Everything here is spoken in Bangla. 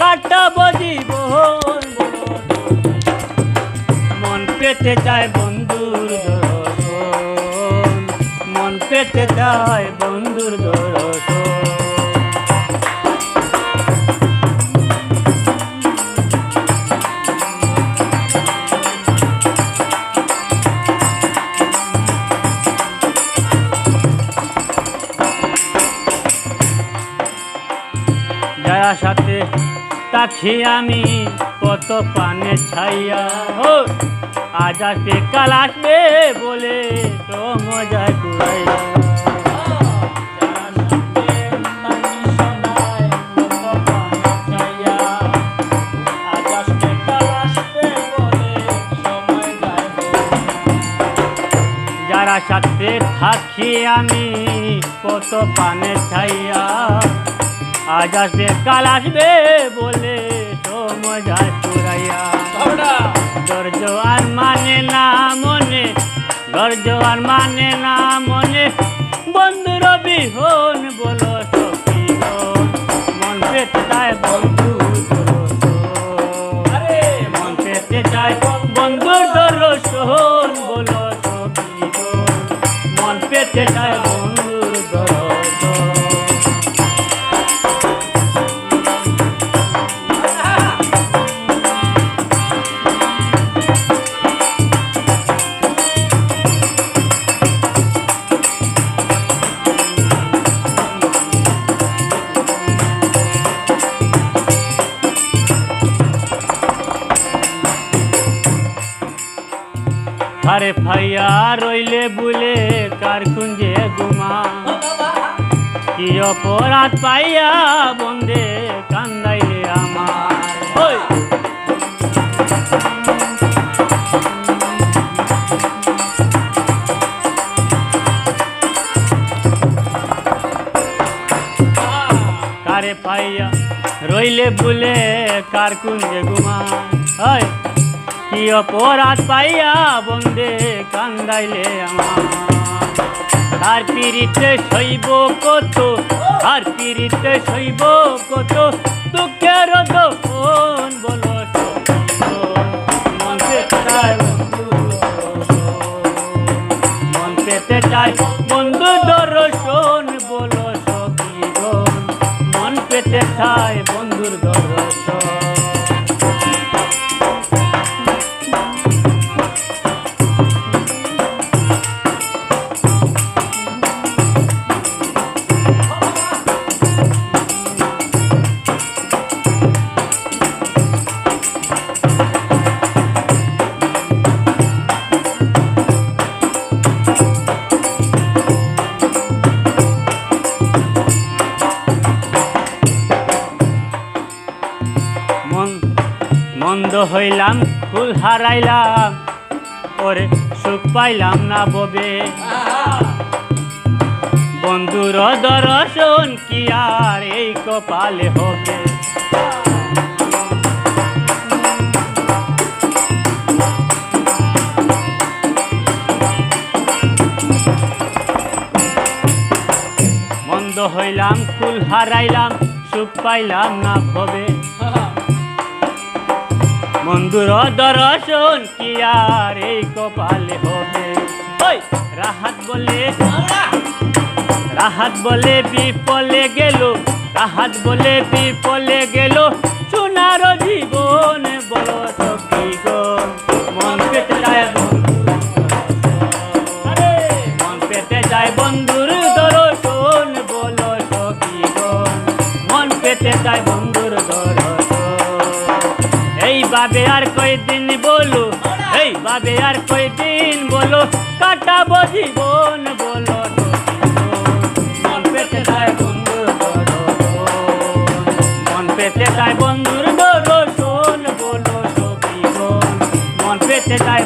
কাটাবো জীবন বলো মন পেতে চায় বন্ধুর দর্শন। মন পেতে চায় বন্ধুর দর্শন। তাকি আমি কত পানে ছাইয়া ও, আজ আসবে কাল আসবে বলে তো মজা কুড়াইয়া। যারা সাথে থাকি আমি কত পানে ছাইয়া আজ আসবে কাল আসবে বলে সময় যায় চোরাইয়া ধৈর্য আর মানে না মনে ধৈর্য আর মানে না মনে বন্ধুর বিহন আরে ভাইয়া রইলে বুলে কার কুঞ্জে গুমা? কি অপরাধ পাইয়া বন্দে কান্দাইলে আমার? কারে পাইয়া রইলে বুলে কার কুঞ্জে গুমা? হয় কি অপরাধ পাইয়া বন্দে কান্দাইলে আমার? আর পিড়িতে শৈব কত আর পিড়িতে শৈব কত, দুঃখের দোন বলো মন পেতে চায় মন পেতে চায় বন্ধু দর্শন বলো সখী। মন পেতে চায় বন্ধুর দর্শন। হইলাম ফুল হারাইলাম, ওরে সুখ পাইলাম না ববে। বন্ধুর দর্শন কি আর এই কপালে হবে? মন্দ হইলাম ফুল হারাইলাম, সুখ পাইলাম না ভবে। বন্ধুর দর্শন কি আর এই কপালে হবে? ওই, রাহাত বলে রাহাত বলে বিপলে গেল। রাহাত বলে বিপলে গেল। এইভাবে আর কয়দিন বলো? এই বাবে আর কয়দিন বলো? কাটাবো জীবন বলো মন পেতে তাই বন্ধুর বলো মন পেতে চায় বন্ধুর দর্শন বলো সখী গণ। মন পেতে যায়